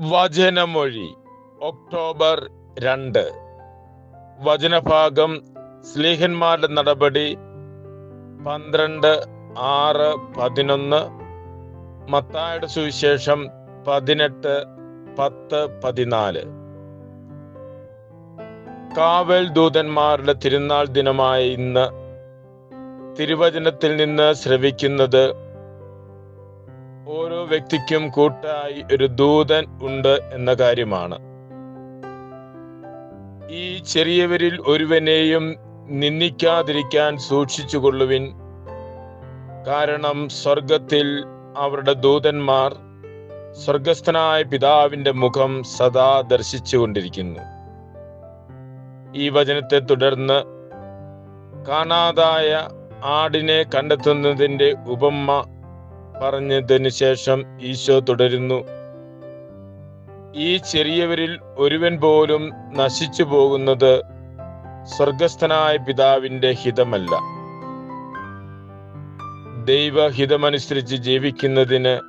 വചനമൊഴി. October രണ്ട്. വചനഭാഗം സ്ലീഹന്മാരുടെ നടപടി. പന്ത്രണ്ട് ആറ് പതിനൊന്ന്. മത്തായുടെ സുവിശേഷം പതിനെട്ട് പത്ത് പതിനാല്. കാവൽ ദൂതന്മാരുടെ തിരുനാൾ ദിനമായ ഇന്ന് തിരുവചനത്തിൽ നിന്ന് ശ്രവിക്കുന്നത് ഓരോ വ്യക്തിക്കും കൂട്ടായി ഒരു ദൂതൻ ഉണ്ട് എന്ന കാര്യമാണ്. ഈ ചെറിയവരിൽ ഒരുവനെയും നിന്ദിക്കാതിരിക്കാൻ സൂക്ഷിച്ചുകൊള്ളുവിൻ. കാരണം സ്വർഗത്തിൽ അവരുടെ ദൂതന്മാർ സ്വർഗസ്ഥനായ പിതാവിന്റെ മുഖം സദാ ദർശിച്ചുകൊണ്ടിരിക്കുന്നു. ഈ വചനത്തെ തുടർന്ന് കാണാതായ ആടിനെ കണ്ടെത്തുന്നതിന്റെ ഉപമ പറഞ്ഞതിന് ശേഷം ഈശോ തുടരുന്നു. ഈ ചെറിയവരിൽ ഒരുവൻ പോലും നശിച്ചു പോകുന്നത് സ്വർഗസ്ഥനായ പിതാവിന്റെ ഹിതമല്ല. ദൈവഹിതമനുസരിച്ച് ജീവിക്കുന്നതിന്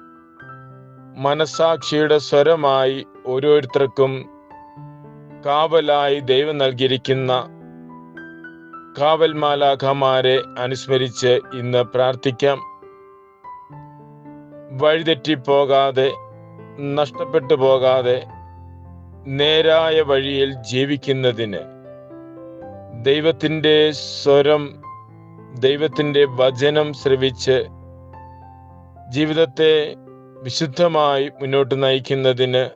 മനസാക്ഷിയുടെ സ്വരമായി ഓരോരുത്തർക്കും കാവലായി ദൈവം നൽകിയിരിക്കുന്ന കാവൽ മാലാഖമാരെ അനുസ്മരിച്ച് ഇന്ന് പ്രാർത്ഥിക്കാം. വഴിതെറ്റിപ്പോകാതെ നഷ്ടപ്പെട്ടു പോകാതെ നേരായ വഴിയിൽ ജീവിക്കുന്നതിന്. ദൈവത്തിന്റെ സ്വരം ദൈവത്തിന്റെ വചനം ശ്രവിച്ച് ജീവിതത്തെ വിശുദ്ധമായി മുന്നോട്ട് നയിക്കുന്നതിന്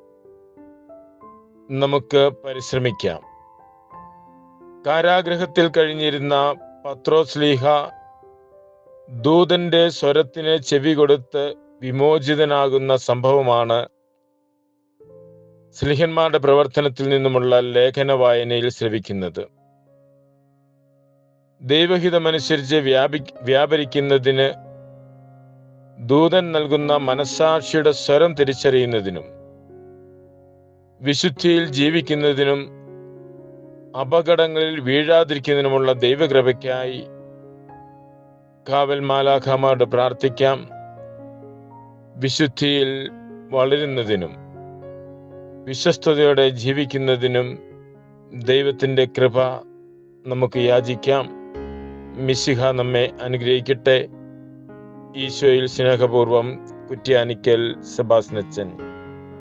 നമുക്ക് പരിശ്രമിക്കാം. കാരാഗ്രഹത്തിൽ കഴിഞ്ഞിരുന്ന പത്രോസ്ലീഹ ദൂതന്റെ സ്വരത്തിന് ചെവി കൊടുത്ത് വിമോചിതനാകുന്ന സംഭവമാണ്. സ്ലിഹന്മാരുടെ പ്രവർത്തനത്തിൽ നിന്നുമുള്ള ലേഖന വായനയിൽ ശ്രവിക്കുന്നത്. ദൈവഹിതമനുസരിച്ച് വ്യാപി വ്യാപരിക്കുന്നതിന് ദൂതൻ നൽകുന്ന മനസാക്ഷിയുടെ സ്വരം തിരിച്ചറിയുന്നതിനും വിശുദ്ധിയിൽ ജീവിക്കുന്നതിനും അപകടങ്ങളിൽ വീഴാതിരിക്കുന്നതിനുമുള്ള ദൈവകൃപയ്ക്കായി കാവൽ മാലാഖമാരോട് പ്രാർത്ഥിക്കാം. വിശുദ്ധിയിൽ വളരുന്നതിനും വിശ്വസ്തയോടെ ജീവിക്കുന്നതിനും ദൈവത്തിന്റെ കൃപ നമുക്ക് യാചിക്കാം. മിശിഹ നമ്മെ അനുഗ്രഹിക്കട്ടെ. ഈശോയിൽ സ്നേഹപൂർവം കുറ്റ്യാനിക്കൽ സെബാസ്നച്ചൻ.